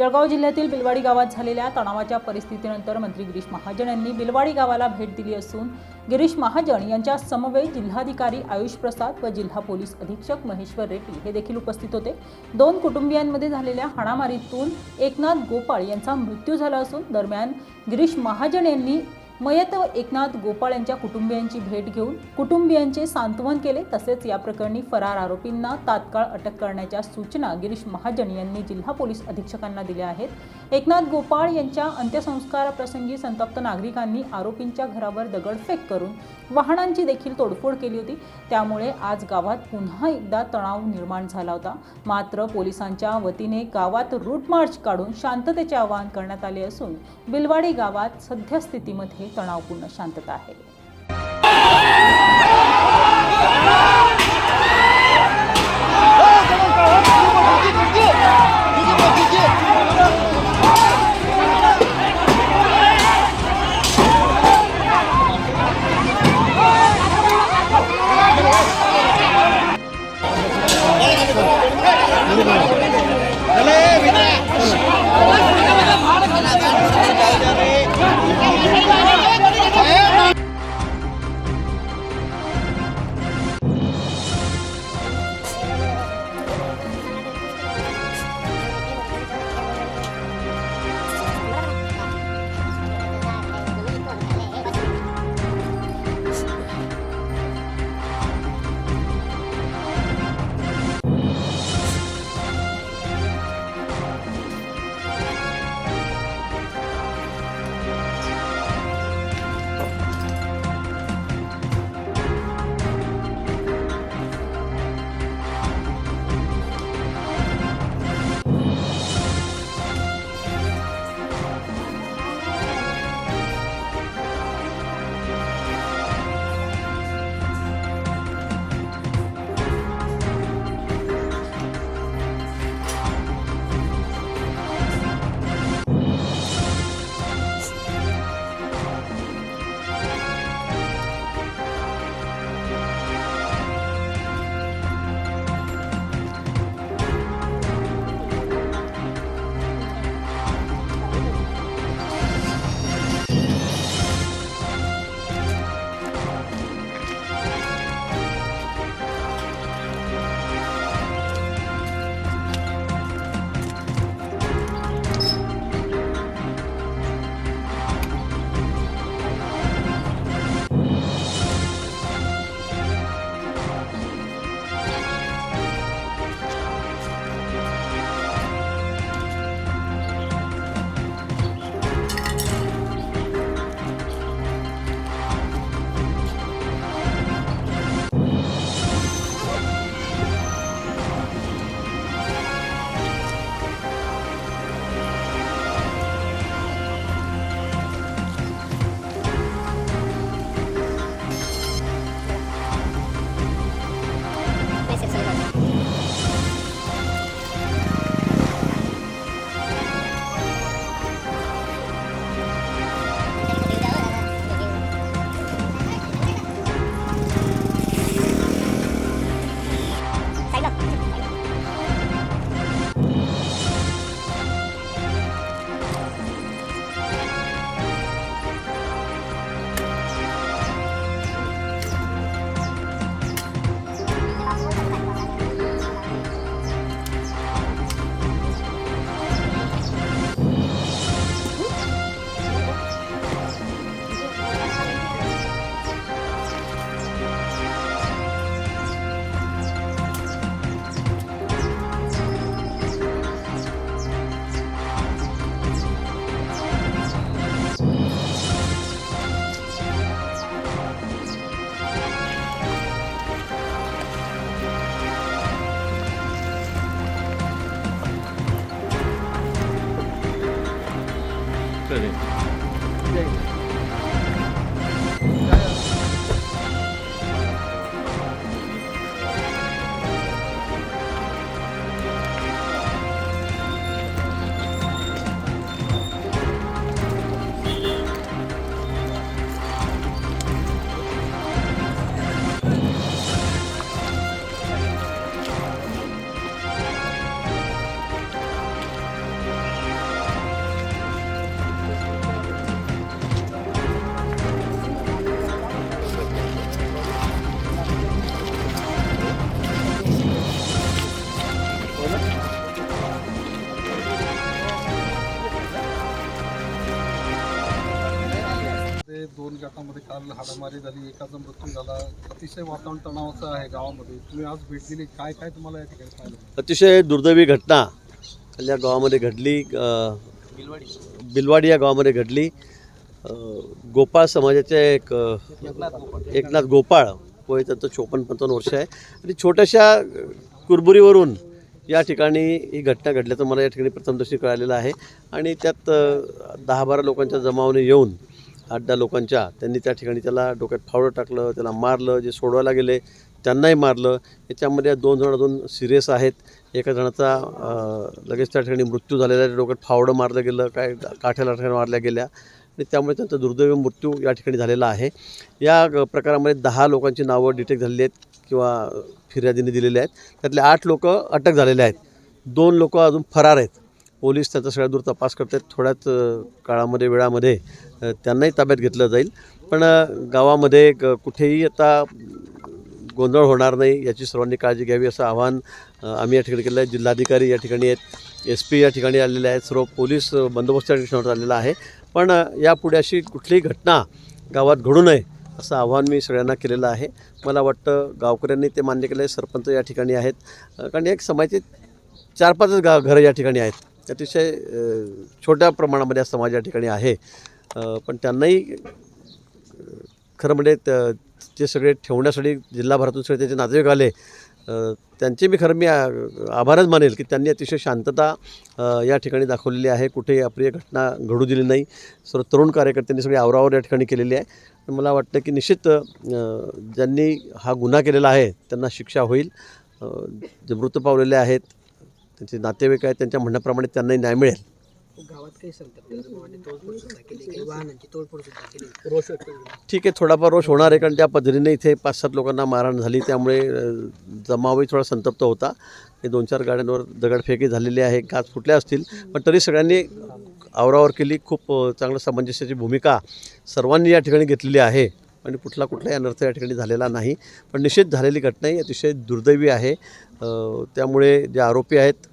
जळगाव जिल्ह्यातील बिलवाडी गावात झालेल्या तणावाच्या परिस्थितीनंतर मंत्री गिरीश महाजन यांनी बिलवाडी गावाला भेट दिली असून गिरीश महाजन यांच्या समवेत जिल्हाधिकारी आयुष प्रसाद व जिल्हा पोलीस अधीक्षक महेश्वर रेड्डी हे देखील उपस्थित होते. दोन कुटुंबियांमध्ये झालेल्या हाणामारीतून एकनाथ गोपाळ यांचा मृत्यू झाला असून दरम्यान गिरीश महाजन यांनी मयत एकनाथ गोपाळ यांच्या कुटुंबियांची भेट घेऊन कुटुंबियांचे सांत्वन केले. तसेच या प्रकरणी फरार आरोपींना तात्काळ अटक करण्याच्या सूचना गिरीश महाजन यांनी जिल्हा पोलीस अधीक्षकांना दिल्या आहेत. एकनाथ गोपाळ यांच्या अंत्यसंस्काराप्रसंगी संतप्त नागरिकांनी आरोपींच्या घरावर दगडफेक करून वाहनांची देखील तोडफोड केली होती. त्यामुळे आज गावात पुन्हा एकदा तणाव निर्माण झाला होता. मात्र पोलिसांच्या वतीने गावात रूट मार्च काढून शांततेचे आवाहन करण्यात आले असून बिलवाडी गावात सद्यस्थितीमध्ये तणावपूर्ण शांतता आहे. Lập दोन गटामध्ये काल हाडामारी झाली एकाचा मृत्यू झाला. अतिशय वातावरण तणावाचं आहे गावामध्ये. तुम्ही आज भेट दिली. काय काय तुम्हाला या ठिकाणी पाहिलं अतिशय दुर्दैवी घटना या गावामध्ये घडली. बिलवाडी बिलवाडी या गावामध्ये घडली. गोपाळ समाजाचे एक एकनाथ गोपाळ वय त्यांचं चोपन्न पंचावन्न वर्ष आहे. आणि छोट्याशा कुरबुरीवरून या ठिकाणी ही घटना घडल्याचं मला या ठिकाणी प्रथमदर्शी कळालेलं आहे. आणि त्यात दहा बारा लोकांच्या जमावाने येऊन आठ दहा लोकांच्या त्यांनी त्या ठिकाणी त्याला डोक्यात फावडं टाकलं त्याला मारलं जे सोडवायला गेले त्यांनाही मारलं. याच्यामध्ये दोन जण अजून सिरियस आहेत. एका जणाचा लगेच त्या ठिकाणी मृत्यू झालेला आहे. डोक्यात फावडं मारलं गेलं काय काठ्याला लाठ्या मारल्या गेल्या. आणि त्यामुळे त्यांचा दुर्दैवी मृत्यू या ठिकाणी झालेला आहे. या प्रकारामध्ये दहा लोकांची नावं डिटेक्ट झालेली आहेत किंवा फिर्यादीने दिलेले आहेत. त्यातले आठ लोक अटक झालेले आहेत. दोन लोक अजून फरार आहेत. पोलीस त्याचा सगळ्या दूर तपास करत आहेत थोड्याच काळामध्ये वेळामध्ये त्यांनाही ताब्यात घेतलं जाईल. पण गावामध्ये ग- कुठेही आता गोंधळ होणार नाही याची सर्वांनी काळजी घ्यावी असं आवाहन आम्ही या ठिकाणी केलं आहे. जिल्हाधिकारी या ठिकाणी आहेत एस पी या ठिकाणी आलेले आहेत सर्व पोलीस बंदोबस्त या ठिकाणी आलेला आहे. पण यापुढे अशी कुठलीही घटना गावात घडू नये असं आव्हान मी सगळ्यांना केलेलं आहे. मला वाटतं गावकऱ्यांनी ते मान्य केलं आहे सरपंच या ठिकाणी आहेत. कारण एक समाजाचे चार पाचच गा घरं या ठिकाणी आहेत. अतिशय छोट्या प्रमाणामध्ये समाज या ठिकाणी आहे. पण त्यांनाही खरं म्हणजे ते सगळे ठेवण्यासाठी जिल्हाभरातून सगळे त्याचे नातेवाईक आले त्यांचे मी खरं मी आभारच मानेल की त्यांनी अतिशय शांतता या ठिकाणी दाखवलेली आहे. कुठेही अप्रिय घटना घडू दिली नाही. सर्व तरुण कार्यकर्त्यांनी सगळी आवरावर या ठिकाणी केलेली आहे. मला वाटतं की निश्चित ज्यांनी हा गुन्हा केलेला आहे त्यांना शिक्षा होईल. जे मृत पावलेले आहेत त्यांचे नातेवाईक आहेत त्यांच्या म्हणण्याप्रमाणे त्यांनाही न्याय मिळेल. गावात काही. ठीक आहे थोडाफार रोष होणार आहे कारण त्या पद्धतीने इथे पाच सात लोकांना मारहाण झाली. त्यामुळे जमावही थोडा संतप्त होता. हे दोन चार गाड्यांवर दगडफेकी झालेली आहे. गाज फुटल्या असतील पण तरी सगळ्यांनी आवरावर केली. खूप चांगलं सामंजस्याची भूमिका सर्वांनी या ठिकाणी घेतलेली आहे. आणि कुठला कुठलाही अनर्थ या ठिकाणी झालेला नाही. पण निश्चित झालेली घटना ही अतिशय दुर्दैवी आहे. त्यामुळे जे आरोपी आहेत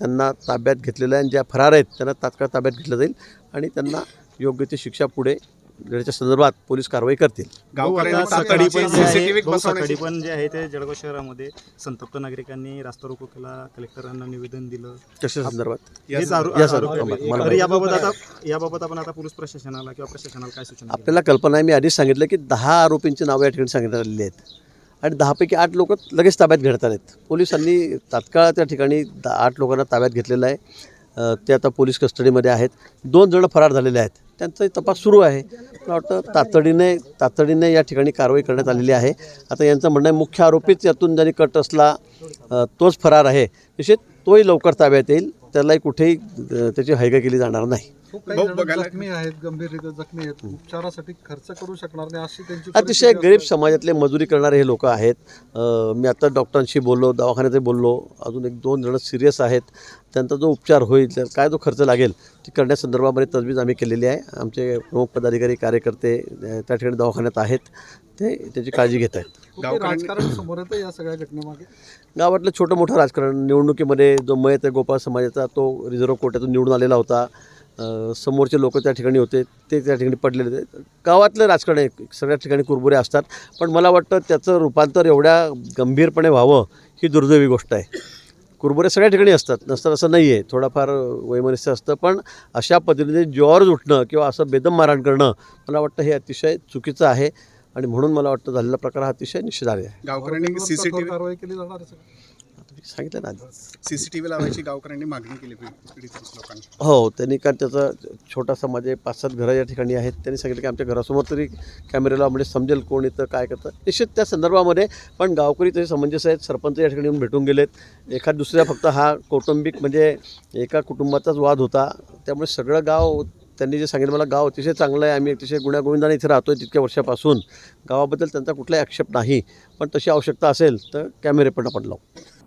त्यांना ताब्यात घेतलेलं आहे आणि ज्या फरार आहेत त्यांना तात्काळ ताब्यात घेतलं जाईल आणि त्यांना योग्य ती शिक्षा पुढे देण्याच्या संदर्भात पोलीस कारवाई करतील. सकाळी पण जे आहे CCTV भाऊ, बसवण्याची सकाळी पण जे आहे ते जळगाव शहरामध्ये संतप्त नागरिकांनी रास्ता रोको केला कलेक्टरांना निवेदन दिलं. कशा संदर्भात? याबाबत आता याबाबत आपण आता पोलीस प्रशासनाला किंवा प्रशासनाला काय सूचना? आपल्याला कल्पना आहे मी आधीच सांगितलं की दहा आरोपींची नावं या ठिकाणी सांगितली आलेली आहेत. आणि दहापैकी आठ लोक लगेच ताब्यात घेण्यात आहेत पोलिसांनी तात्काळ त्या ठिकाणी दा आठ लोकांना ताब्यात घेतलेलं आहे. ते आता पोलीस कस्टडीमध्ये आहेत. दोन जण फरार झालेले आहेत. त्यांचा तपास सुरू आहे. मला वाटतं तातडीने तातडीने या ठिकाणी कारवाई करण्यात आलेली आहे. आता यांचं म्हणणं आहे मुख्य आरोपीच यातून ज्यांनी कट असला तोच फरार आहे. विशेष तोही लवकर ताब्यात येईल. त्यालाही कुठेही त्याची हैगा केली जाणार नाही. खूप काही भाऊ, जण बघायला- जखमी आहेत गंभीर जखमी आहेत. उपचारासाठी खर्च करू शकणार नाही अशी त्यांची अतिशय परिस्थिती गरीब. समाजातले मजुरी करणारे हे लोक आहेत. अ, मी आता डॉक्टरांशी बोललो दवाखान्यातही बोललो. अजून एक दोन जण सिरियस आहेत. त्यांचा जो उपचार होईल तर काय जो खर्च लागेल ती करण्यासंदर्भामध्ये तजवीज आम्ही केलेली आहे. आमचे प्रमुख पदाधिकारी कार्यकर्ते अ, त्या ठिकाणी दवाखान्यात आहेत. ते त्याची काळजी घेत आहेत. खूप काही गावकऱ्यांनी- राजकारण समोर येतं या सगळ्या घटनेमागे. गावातलं छोटं मोठं राजकारण निवडणुकीमध्ये जो मयत आहे गोपाळ समाजाचा तो रिझर्व्ह कोर्टातून निवडून आलेला होता. समोरचे लोक त्या ठिकाणी होते ते त्या ठिकाणी पडलेले होते. गावातलं राजकारण सगळ्या ठिकाणी कुरबुरे असतात. पण मला वाटतं त्याचं रूपांतर एवढ्या गंभीरपणे व्हावं ही दुर्दैवी गोष्ट आहे. कुरबुरे सगळ्या ठिकाणी असतात नसतात असं नाही आहे थोडाफार वैमनस्य असतं पण अशा पद्धतीने जीवावर उठणं किंवा असं बेदम मारहाण करणं मला वाटतं हे अतिशय चुकीचं आहे. आणि म्हणून मला वाटतं झालेला प्रकार हा अतिशय निश्चित आहे. गावकऱ्यांनी सीसीटीव्ही कारवाई केली जाणार आहे सगळं. सांगितलं ना सीसीटीव्ही लावायची गावकऱ्यांनी मागणी केली पीडित लोकांनी हो त्यांनी कारण त्याचा छोटा समाज आहे पाच सात घरं या ठिकाणी आहेत त्यांनी सांगितलं की आमच्या घरासमोर तरी कॅमेऱ्याला म्हणजे समजेल कोण येतं काय करतं. निश्चित त्या संदर्भामध्ये पण गावकरी तसे समंजस आहेत सरपंच या ठिकाणी येऊन भेटून गेलेत. एखाद दुसऱ्या फक्त हा कौटुंबिक म्हणजे एका कुटुंबाचाच वाद होता. त्यामुळे सगळं गाव त्यांनी जे सांगितलं मला गाव अतिशय चांगलं आहे आम्ही अतिशय गुण्यागोविंदाने इथे राहतो आहे तितक्या वर्षापासून. गावाबद्दल त्यांचा कुठलाही आक्षेप नाही पण तशी आवश्यकता असेल तर कॅमेरे पण आपण लावू.